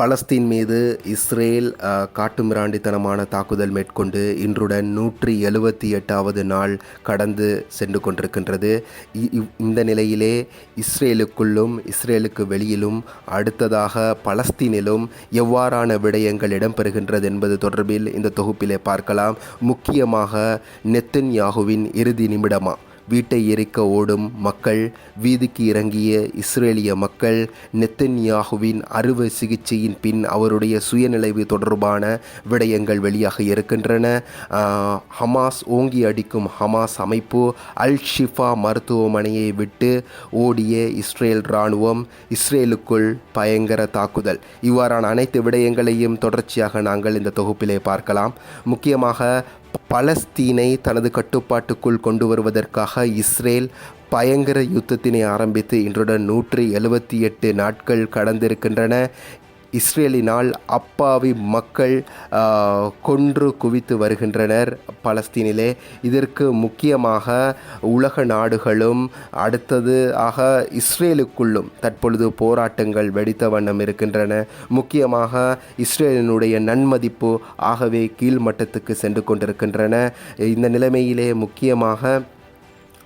Palestine மீது Israel காட்டுமிராண்டித்தனமான தாக்குதல் மேற்கொண்டு இன்றுடன் நூற்றி எழுபத்தி எட்டாவது நாள் கடந்து சென்று கொண்டிருக்கின்றது. இ- இவ்- இந்த நிலையிலே இஸ்ரேலுக்குள்ளும் இஸ்ரேலுக்கு வெளியிலும் அடுத்ததாக பலஸ்தீனிலும் எவ்வாறான விடயங்கள் இடம்பெறுகின்றது என்பது தொடர்பில் இந்த தொகுப்பிலே பார்க்கலாம். முக்கியமாக நெத்தன்யாகுவின் இறுதி நிமிடமா? வீட்டை எரிக்க ஓடும் மக்கள் வீதிக்கு இறங்கிய இஸ்ரேலிய மக்கள் நெத்தன்யாகுவின் அறுவை சிகிச்சையின் பின் அவருடைய சுயநிலைவு தொடர்பான விடயங்கள் வெளியாக இருக்கின்றன. ஹமாஸ் ஓங்கி அடிக்கும் ஹமாஸ் அமைப்பு அல் ஷிஃபா மருத்துவமனையை விட்டு ஓடிய இஸ்ரேல் இராணுவம் இஸ்ரேலுக்குள் பயங்கர தாக்குதல். இவ்வாறான அனைத்து விடயங்களையும் தொடர்ச்சியாக நாங்கள் இந்த தொகுப்பிலே பார்க்கலாம். முக்கியமாக பலஸ்தீனை தனது கட்டுப்பாட்டுக்குள் கொண்டு வருவதற்காக இஸ்ரேல் பயங்கர யுத்தத்தினை ஆரம்பித்து இன்றுடன் நூற்றி எழுபத்தி எட்டு நாட்கள் கடந்திருக்கின்றன. இஸ்ரேலினால் அப்பாவி மக்கள் கொன்று குவித்து வருகின்றனர் பலஸ்தீனிலே. இதற்கு முக்கியமாக உலக நாடுகளும் அடுத்தது ஆக இஸ்ரேலுக்குள்ளும் தற்பொழுது போராட்டங்கள் வெடித்த வண்ணம் இருக்கின்றன. முக்கியமாக இஸ்ரேலினுடைய நன்மதிப்பு ஆகவே கீழ்மட்டத்துக்கு சென்று கொண்டிருக்கின்றன. இந்த நிலைமையிலே முக்கியமாக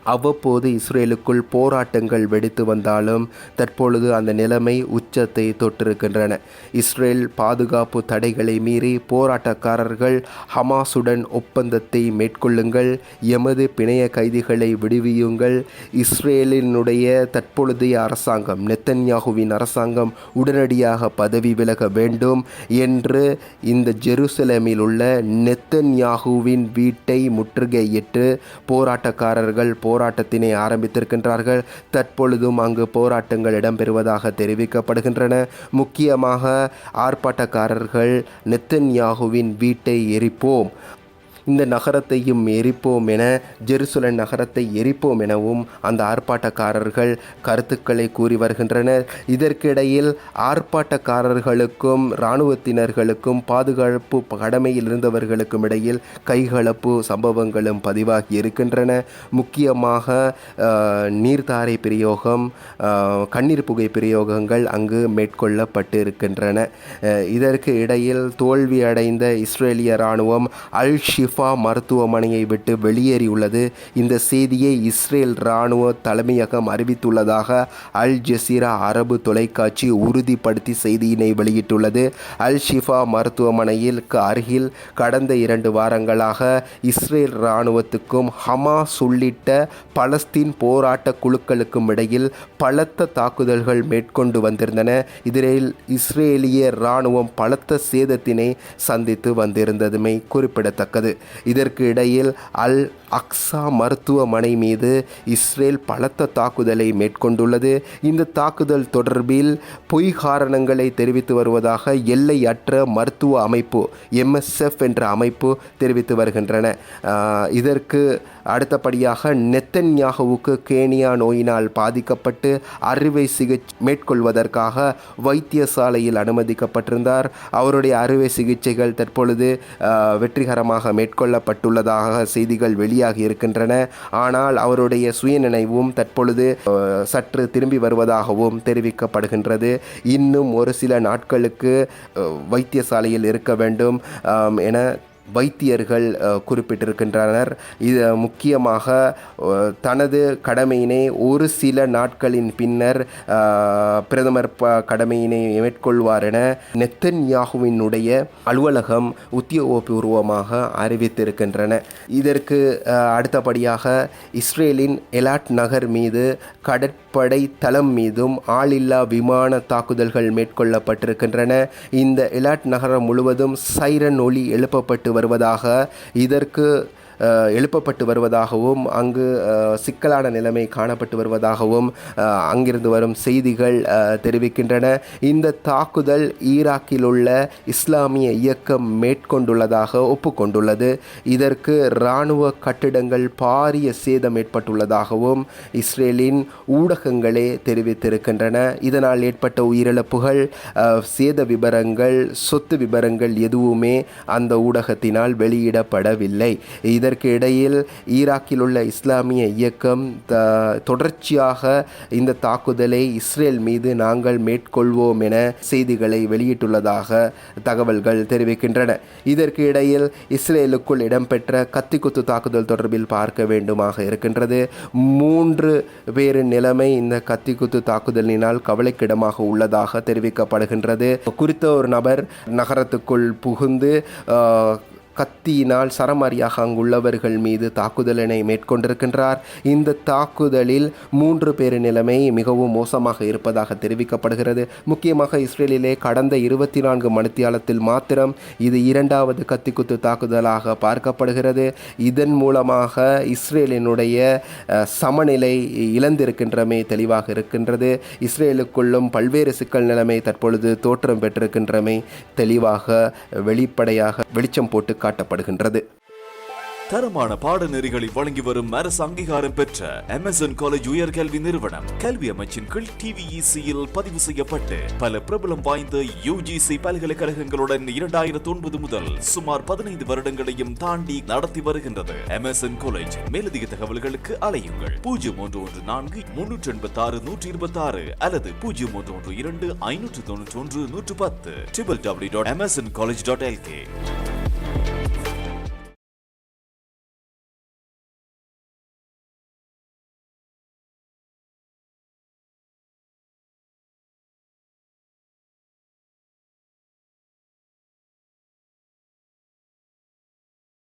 அவ்வப்போது இஸ்ரேலுக்குள் போராட்டங்கள் வெடித்து வந்தாலும் தற்பொழுது அந்த நிலைமை உச்சத்தை தொட்டிருக்கின்றன. இஸ்ரேல் பாதுகாப்பு தடைகளை மீறி போராட்டக்காரர்கள் ஹமாஸுடன் ஒப்பந்தத்தை மேற்கொள்ளுங்கள் எமது பிணைய கைதிகளை விடுவியுங்கள். இஸ்ரேலினுடைய தற்பொழுதைய அரசாங்கம் நெத்தன்யாகுவின் அரசாங்கம் உடனடியாக பதவி விலக வேண்டும் என்று இந்த ஜெருசலேமில் உள்ள நெத்தன்யாகுவின் வீட்டை முற்றுகையிட்டு போராட்டக்காரர்கள் போராட்டத்தினை ஆரம்பித்திருக்கின்றார்கள். தற்பொழுதும் அங்கு போராட்டங்கள் இடம்பெறுவதாக தெரிவிக்கப்படுகின்றன. முக்கியமாக ஆர்ப்பாட்டக்காரர்கள் நெத்தன்யாகுவின் வீட்டை எரிப்போம். இந்த நகரத்தையும் எரிப்போம் என ஜெருசலேம் நகரத்தை எரிப்போம் எனவும் அந்த ஆர்ப்பாட்டக்காரர்கள் கருத்துக்களை கூறி வருகின்றனர். இதற்கிடையில் ஆர்ப்பாட்டக்காரர்களுக்கும் இராணுவத்தினர்களுக்கும் பாதுகாப்பு கடமையில் இருந்தவர்களுக்கும் இடையில் கைகலப்பு சம்பவங்களும் பதிவாகி இருக்கின்றன. முக்கியமாக நீர்தாரை பிரயோகம் கண்ணீர் புகை பிரயோகங்கள் அங்கு மேற்கொள்ளப்பட்டு இருக்கின்றன இதற்கு இடையில் தோல்வி அடைந்த இஸ்ரேலிய இராணுவம் அல் ஷிஃபா மருத்துவமனையை விட்டு வெளியேறியுள்ளது. இந்த செய்தியை இஸ்ரேல் இராணுவ தலைமையகம் அறிவித்துள்ளதாக அல் ஜசீரா அரபு தொலைக்காட்சி உறுதிப்படுத்தி செய்தியினை வெளியிட்டுள்ளது. அல் ஷிஃபா மருத்துவமனையிற்கு அருகில் கடந்த இரண்டு வாரங்களாக இஸ்ரேல் இராணுவத்துக்கும் ஹமாஸ் உள்ளிட்ட பலஸ்தீன் போராட்ட குழுக்களுக்கும் இடையில் பலத்த தாக்குதல்கள் மேற்கொண்டு வந்திருந்தன. இதில் இஸ்ரேலிய இராணுவம் பலத்த சேதத்தினை சந்தித்து வந்திருந்ததுமை குறிப்பிடத்தக்கது. இதற்கு இடையில் அல் அக்ஸா மருத்துவமனை மீது இஸ்ரேல் பலத்த தாக்குதலை மேற்கொண்டுள்ளது. இந்த தாக்குதல் தொடர்பில் பொய் காரணங்களை தெரிவித்து வருவதாக எல்லையற்ற மருத்துவ அமைப்பு எம்எஸ்எஃப் என்ற அமைப்பு தெரிவித்து வருகின்றன. இதற்கு அடுத்தபடியாக நெத்தன்யாகவுக்கு கேனியா நோயினால் பாதிக்கப்பட்டு அறுவை சிகிச்சை மேற்கொள்வதற்காக வைத்தியசாலையில் அனுமதிக்கப்பட்டிருந்தார். அவருடைய அறுவை சிகிச்சைகள் தற்பொழுது வெற்றிகரமாக மேற்கொள்ளப்பட்டுள்ளதாக செய்திகள் வெளியாகி இருக்கின்றன. ஆனால் அவருடைய சுயநினைவும் தற்பொழுது சற்று திரும்பி வருவதாகவும் தெரிவிக்கப்படுகின்றது. இன்னும் ஒரு சில நாட்களுக்கு வைத்தியசாலையில் இருக்க வேண்டும் என வைத்தியர்கள் குறிப்பிட்டிருக்கின்றனர். இது முக்கியமாக தனது கடமையினை ஒரு சில நாட்களின் பின்னர் பிரதமர் ப கடமையினை மேற்கொள்வார் என நெத்தன்யாகுவினுடைய அலுவலகம் உத்தியோகபூர்வமாக அறிவித்திருக்கின்றன. இதற்கு அடுத்தபடியாக இஸ்ரேலின் எலாட் நகர் மீது கடற்படை தளம் மீதும் ஆளில்லா விமான தாக்குதல்கள் மேற்கொள்ளப்பட்டிருக்கின்றன. இந்த எலாட் நகரம் முழுவதும் சைரன் ஒளி எழுப்பப்பட்டு வருவதாக இதற்கு எழுப்பப்பட்டு வருவதாகவும் அங்கு சிக்கலான நிலைமை காணப்பட்டு வருவதாகவும் அங்கிருந்து வரும் செய்திகள் தெரிவிக்கின்றன. இந்த தாக்குதல் ஈராக்கில் உள்ள இஸ்லாமிய இயக்கம் மேற்கொண்டுள்ளதாக ஒப்புக்கொண்டுள்ளது. இதற்கு இராணுவ கட்டிடங்கள் பாரிய சேதம் ஏற்பட்டுள்ளதாகவும் இஸ்ரேலின் ஊடகங்களே தெரிவித்திருக்கின்றன. இதனால் ஏற்பட்ட உயிரிழப்புகள் சேத விபரங்கள் சொத்து விபரங்கள் எதுவுமே அந்த ஊடகத்தினால் வெளியிடப்படவில்லை. இதன் இதற்கு இடையில் ஈராக்கில் உள்ள இஸ்லாமிய இயக்கம் த- தொடர்ச்சியாக இந்த தாக்குதலை இஸ்ரேல் மீது நாங்கள் மேற்கொள்வோம் என செய்திகளை வெளியிட்டுள்ளதாக தகவல்கள் தெரிவிக்கின்றன. இதற்கு இடையில் இஸ்ரேலுக்குள் இடம்பெற்ற கத்திக்குத்து தாக்குதல் தொடர்பில் பார்க்க வேண்டுமாக இருக்கின்றது. மூன்று பேரின் நிலைமை இந்த கத்திக்குத்து தாக்குதலினால் கவலைக்கிடமாக உள்ளதாக தெரிவிக்கப்படுகின்றது. குறித்த ஒரு நபர் நகரத்துக்குள் புகுந்து கத்தியினால் சரமாரியாக அங்குள்ளவர்கள் மீது தாக்குதலினை மேற்கொண்டிருக்கின்றார். இந்த தாக்குதலில் மூன்று பேரின் நிலைமை மிகவும் மோசமாக இருப்பதாக தெரிவிக்கப்படுகிறது. முக்கியமாக இஸ்ரேலிலே கடந்த இருபத்தி நான்கு மணித்தியாலத்தில் மாத்திரம் இது இரண்டாவது கத்திக்குத்து தாக்குதலாக பார்க்கப்படுகிறது. இதன் மூலமாக இஸ்ரேலினுடைய சமநிலை இழந்திருக்கின்றமை தெளிவாக இருக்கின்றது. இஸ்ரேலுக்குள்ளும் பல்வேறு சிக்கல் நிலைமை தற்பொழுது தோற்றம் பெற்றிருக்கின்றமை தெளிவாக வெளிப்படையாக வெளிச்சம் போட்டு காட்டப்படுகின்றது. தரமான பாடநெறிகளை வழங்கி வரும் அரசு அங்கீகாரம் பெற்ற அமேசான் காலேஜ் உயர்கல்வி நிறுவனம் கல்வி அமைச்சின் கீழ் டிவிஇசியில் பதிவு செய்யப்பட்டு பல பிரபலம் வாய்ந்த யுஜிசி பல்கலைக்கழகங்களுடன் இரண்டாயிரத்தி ஒன்பது முதல் சுமார் பதினைந்து வருடங்களையும் தாண்டி நடத்தி வருகின்றது. அமேசான் காலேஜ் மேலதிக தகவல்களுக்கு அலையுங்கள். பூஜ்ஜியம் ஒன்று ஒன்று நான்கு முன்னூற்றி எண்பத்தி ஆறு நூற்றி இருபத்தி ஆறு அல்லது பூஜ்ஜியம் ஒன்று ஒன்று இரண்டு ஐநூற்று தொன்னூற்றி ஒன்று நூற்று பத்து. Triple W dot Amazon college dot LK